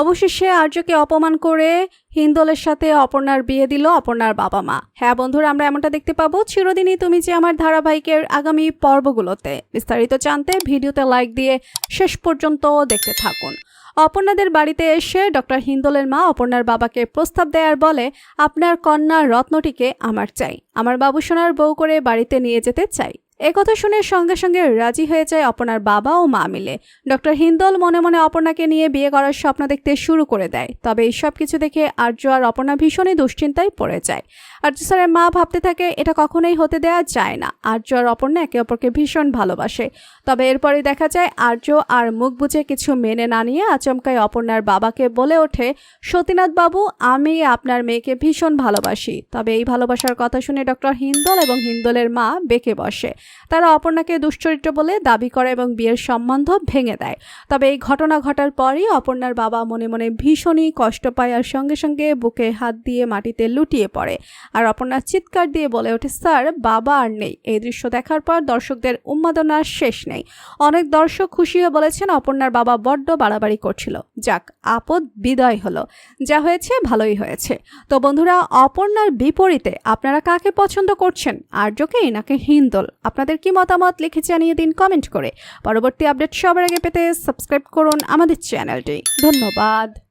অবশেষে আর্যকে অপমান করে হিন্দোলের সাথে অপর্ণার বিয়ে দিল অপর্ণার বাবা মা। হ্যাঁ বন্ধুরা, আমরা এমনটা দেখতে পাবো। চিরদিনই তুমি যে আমার ধারাবাহিকের আগামী পর্বগুলোতে বিস্তারিত জানতে ভিডিওতে লাইক দিয়ে শেষ পর্যন্ত দেখতে থাকুন। অপর্ণাদের বাড়িতে এসে ডক্টর হিন্দোলের মা অপর্ণার বাবাকে প্রস্তাব দেয়ার বলে আপনার কন্যা রত্নটিকে আমার চাই। আমার বাবু সোনার বউ করে বাড়িতে নিয়ে যেতে চাই। একথা শুনে সঙ্গে সঙ্গে রাজি হয়ে যায় অপর্ণার বাবা ও মা মিলে। ডক্টর হিন্দল মনে মনে অপর্ণাকে নিয়ে বিয়ে করার স্বপ্ন দেখতে শুরু করে দেয়। তবে এই সব কিছু দেখে আর্য আর অপর্ণা ভীষণই দুশ্চিন্তায় পড়ে যায়। আর্য স্যারের মা ভাবতে থাকে, এটা কখনোই হতে দেওয়া যায় না। আর্য আর অপর্ণা একে অপরকে ভীষণ ভালোবাসে। তবে এরপরে দেখা যায়, আর্য আর মুখ বুঝে কিছু মেনে না নিয়ে আচমকায় অপর্ণার বাবাকে বলে ওঠে, সতীনাথ বাবু, আমি আপনার মেয়েকে ভীষণ ভালোবাসি। তবে এই ভালোবাসার কথা শুনে ডক্টর হিন্দল এবং হিন্দলের মা বেঁকে বসে। তারা অপর্ণাকে দুশ্চরিত্র বলে দাবি করে এবং বিয়ের সম্বন্ধ ভেঙে দেয়। তবে এই ঘটনা ঘটার পরই অপর্ণার বাবা মনে মনে ভীষণই কষ্ট পায় আর সঙ্গে সঙ্গে বুকে হাত দিয়ে মাটিতে লুটিয়ে পড়ে। আর অপর্ণা চিৎকার দিয়ে বলে ওঠে, স্যার, বাবা আর নেই। এই দৃশ্য দেখার পর দর্শকদের উন্মাদনার শেষ নেই। অনেক দর্শক খুশি হয়ে বলেছেন, অপর্ণার বাবা বড্ড বাড়াবাড়ি করছিল। যাক, আপদ বিদায় হলো। যা হয়েছে, ভালোই হয়েছে। তো বন্ধুরা, অপর্ণার বিপরীতে আপনারা কাকে পছন্দ করছেন? আর্যকে নাকি হিন্দল? আপনাদের কি মতামত লিখে জানিয়ে দিন কমেন্ট করে। পরবর্তী আপডেট সবার আগে পেতে সাবস্ক্রাইব করুন আমাদের চ্যানেলটি। ধন্যবাদ।